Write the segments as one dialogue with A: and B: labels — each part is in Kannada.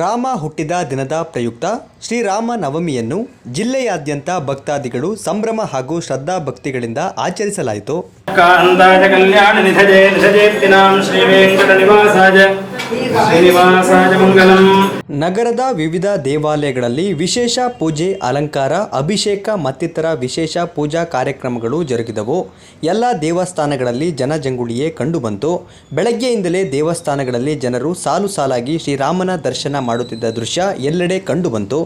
A: ರಾಮ ಹುಟ್ಟಿದ ದಿನದ ಪ್ರಯುಕ್ತ ಶ್ರೀರಾಮ ನವಮಿಯನ್ನು ಜಿಲ್ಲೆಯಾದ್ಯಂತ ಭಕ್ತಾದಿಗಳು ಸಂಭ್ರಮ ಹಾಗೂ ಶ್ರದ್ಧಾ ಭಕ್ತಿಗಳಿಂದ ಆಚರಿಸಲಾಯಿತು.
B: ಕಲ್ಯಾಣ
A: ನಗರದ ವಿವಿಧ ದೇವಾಲಯಗಳಲ್ಲಿ ವಿಶೇಷ ಪೂಜೆ, ಅಲಂಕಾರ, ಅಭಿಷೇಕ ಮತ್ತಿತರ ವಿಶೇಷ ಪೂಜಾ ಕಾರ್ಯಕ್ರಮಗಳು ಜರುಗಿದವು. ಎಲ್ಲ ದೇವಸ್ಥಾನಗಳಲ್ಲಿ ಜನಜಂಗುಳಿಯೇ ಕಂಡುಬಂತು. ಬೆಳಗ್ಗೆಯಿಂದಲೇ ದೇವಸ್ಥಾನಗಳಲ್ಲಿ ಜನರು ಸಾಲು ಸಾಲಾಗಿ ಶ್ರೀರಾಮನ ದರ್ಶನ ಮಾಡುತ್ತಿದ್ದ ದೃಶ್ಯ ಎಲ್ಲೆಡೆ ಕಂಡುಬಂತು.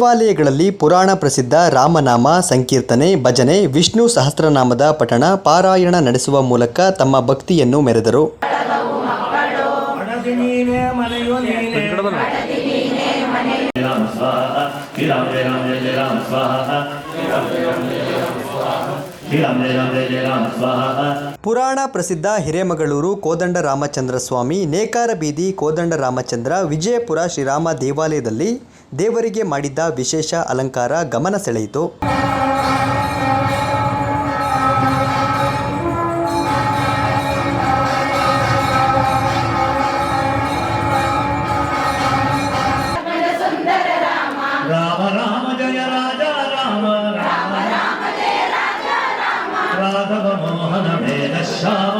A: ದೇವಾಲಯಗಳಲ್ಲಿ ಪುರಾಣ ಪ್ರಸಿದ್ಧ ರಾಮನಾಮ, ಸಂಕೀರ್ತನೆ, ಭಜನೆ, ವಿಷ್ಣು ಸಹಸ್ರನಾಮದ ಪಠಣ, ಪಾರಾಯಣ ನಡೆಸುವ ಮೂಲಕ ತಮ್ಮ ಭಕ್ತಿಯನ್ನು ಮೆರೆದರು. ಪುರಾಣ ಪ್ರಸಿದ್ಧ ಹಿರೇಮಗಳೂರು ಕೋದಂಡ ರಾಮಚಂದ್ರ ಸ್ವಾಮಿ ನೇಕಾರ ಬೀದಿ ಕೋದಂಡ ರಾಮಚಂದ್ರ ವಿಜಯಪುರ ಶ್ರೀರಾಮ ದೇವಾಲಯದಲ್ಲಿ ದೇವರಿಗೆ ಮಾಡಿದ್ದ ವಿಶೇಷ ಅಲಂಕಾರ ಗಮನ ಸೆಳೆಯಿತು
C: ರಾಮ ರಾಮ ಜಯ ರಾಜ రాఘవ మోహన వేద శ్యామ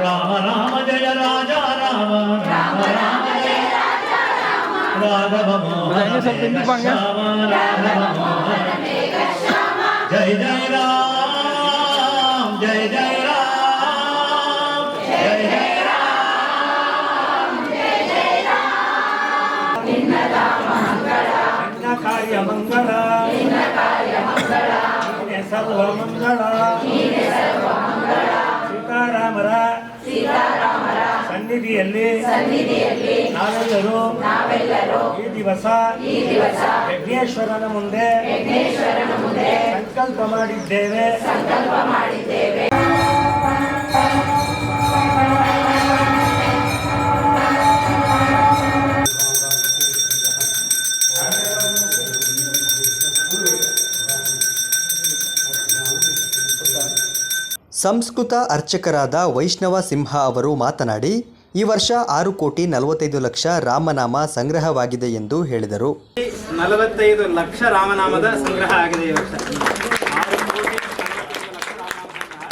C: రామ రామ జయ రాజా రామ రాఘవ మోహన శ్యామ రాఘవ మోహన జయ
B: జయ రామ జయ జయ కార్యమంగళ ಸರ್ವಮಂಗಳ ಸೀತಾರಾಮರ ಸನ್ನಿಧಿಯಲ್ಲಿ ನಾವೆಲ್ಲರೂ ಈ ದಿವಸ ಯಜ್ಞೇಶ್ವರನ ಮುಂದೆ ಸಂಕಲ್ಪ ಮಾಡಿದ್ದೇವೆ.
A: ಸಂಕಲ್ಪ ಸಂಸ್ಕೃತ ಅರ್ಚಕರಾದ ವೈಷ್ಣವ ಸಿಂಹ ಅವರು ಮಾತನಾಡಿ, ಈ ವರ್ಷ ಆರು ಕೋಟಿ ನಲವತ್ತೈದು ಲಕ್ಷ ರಾಮನಾಮ ಸಂಗ್ರಹವಾಗಿದೆ ಎಂದು ಹೇಳಿದರು.
B: ನಲವತ್ತೈದು ಲಕ್ಷ ರಾಮನಾಮದ ಸಂಗ್ರಹ ಆಗಿದೆ ಈ ವರ್ಷ ಆರು ಕೋಟಿ ನಲವತ್ತೈದು ಲಕ್ಷ ರಾಮನಾಮ ಸಂಗ್ರಹ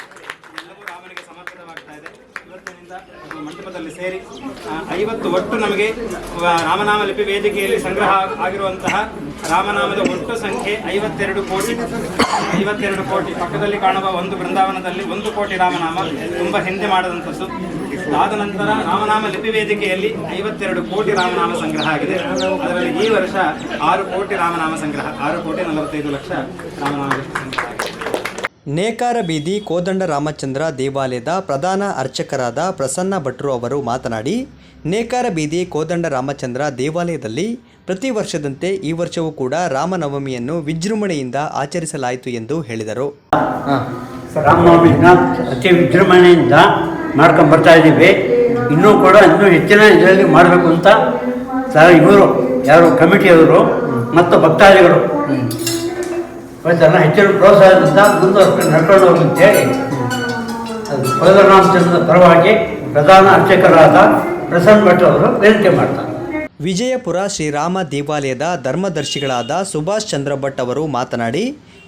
B: ಎಲ್ಲವೂ ರಾಮನಿಗೆ ಸಮರ್ಪಿತವಾಗ್ತಾ ಇದೆ ಇವತ್ತಿನಿಂದ ಅದು ಮಂಟಪದಲ್ಲಿ ಸೇರಿ ಐವತ್ತು ಒಟ್ಟು ನಮಗೆ ರಾಮನಾಮ ಲಿಪಿ ವೇದಿಕೆಯಲ್ಲಿ ಸಂಗ್ರಹ ಆಗಿರುವಂತಹ ರಾಮನಾಮದ ಒಟ್ಟು ಸಂಖ್ಯೆ ಐವತ್ತೆರಡು ಕೋಟಿ. ಐವತ್ತೆರಡು ಕೋಟಿ. ಪಕ್ಕದಲ್ಲಿ ಕಾಣುವ ಒಂದು ಬೃಂದಾವನದಲ್ಲಿ ಒಂದು ಕೋಟಿ ರಾಮನಾಮ ತುಂಬ ಹಿಂದೆ ಮಾಡದಂಥದ್ದು. ಆದ ನಂತರ ರಾಮನಾಮ ಲಿಪಿ ವೇದಿಕೆಯಲ್ಲಿ ಐವತ್ತೆರಡು ಕೋಟಿ ರಾಮನಾಮ ಸಂಗ್ರಹ ಆಗಿದೆ. ಅದರಲ್ಲಿ ಈ ವರ್ಷ ಆರು ಕೋಟಿ ರಾಮನಾಮ ಸಂಗ್ರಹ, ಆರು ಕೋಟಿ ನಲವತ್ತೈದು ಲಕ್ಷ ರಾಮನಾಮ ಸಂಗ್ರಹ
A: ನೇಕಾರ ಬೀದಿ ಕೋದಂಡ ರಾಮಚಂದ್ರ ದೇವಾಲಯದ ಪ್ರಧಾನ ಅರ್ಚಕರಾದ ಪ್ರಸನ್ನ ಭಟ್ರು ಅವರು ಮಾತನಾಡಿ, ನೇಕಾರ ಬೀದಿ ಕೋದಂಡ ರಾಮಚಂದ್ರ ದೇವಾಲಯದಲ್ಲಿ ಪ್ರತಿ ವರ್ಷದಂತೆ ಈ ವರ್ಷವೂ ಕೂಡ ರಾಮನವಮಿಯನ್ನು ವಿಜೃಂಭಣೆಯಿಂದ ಆಚರಿಸಲಾಯಿತು ಎಂದು ಹೇಳಿದರು.
D: ರಾಮನವಮಿ ಅತಿ ವಿಜೃಂಭಣೆಯಿಂದ ಮಾಡ್ಕೊಂಡು ಬರ್ತಾ ಇದ್ದೀವಿ. ಇನ್ನೂ ಕೂಡ ಇನ್ನೂ ಹೆಚ್ಚಿನ ಇದರಲ್ಲಿ ಮಾಡಬೇಕು ಅಂತ ಇವರು, ಯಾರು ಕಮಿಟಿಯವರು, ಮತ್ತು ಭಕ್ತಾದಿಗಳು. ಇವತ್ತೆಲ್ಲ ಹೆಚ್ಚಿನ ಪ್ರೋತ್ಸಾಹದಿಂದ ಮುಂದುವರ್ಸ್ಕೊಂಡು ನಡ್ಕೊಂಡು ಹೋಗಿ ಅಂತೇಳಿ ಅದು ಕೋದರಾಮಚಂದ್ರ ಪರವಾಗಿ ಪ್ರಧಾನ ಅರ್ಚಕರಾದ ಪ್ರಸನ್ನ ಭಟ್ ಅವರು ವಿನಂತಿ ಮಾಡ್ತಾರೆ.
A: ವಿಜಯಪುರ ಶ್ರೀರಾಮ ದೇವಾಲಯದ ಧರ್ಮದರ್ಶಿಗಳಾದ ಸುಭಾಷ್ ಚಂದ್ರ ಭಟ್ ಅವರು ಮಾತನಾಡಿ,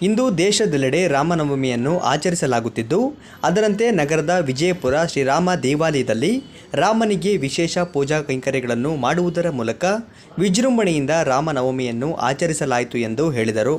A: ಇಂದು ದೇಶದೆಲ್ಲೆಡೆ ರಾಮನವಮಿಯನ್ನು ಆಚರಿಸಲಾಗುತ್ತಿದ್ದು, ಅದರಂತೆ ನಗರದ ವಿಜಯಪುರ ಶ್ರೀರಾಮ ದೇವಾಲಯದಲ್ಲಿ ರಾಮನಿಗೆ ವಿಶೇಷ ಪೂಜಾ ಕೈಂಕರ್ಯಗಳನ್ನು ಮಾಡುವುದರ ಮೂಲಕ ವಿಜೃಂಭಣೆಯಿಂದ ರಾಮನವಮಿಯನ್ನು ಆಚರಿಸಲಾಯಿತು ಎಂದು ಹೇಳಿದರು.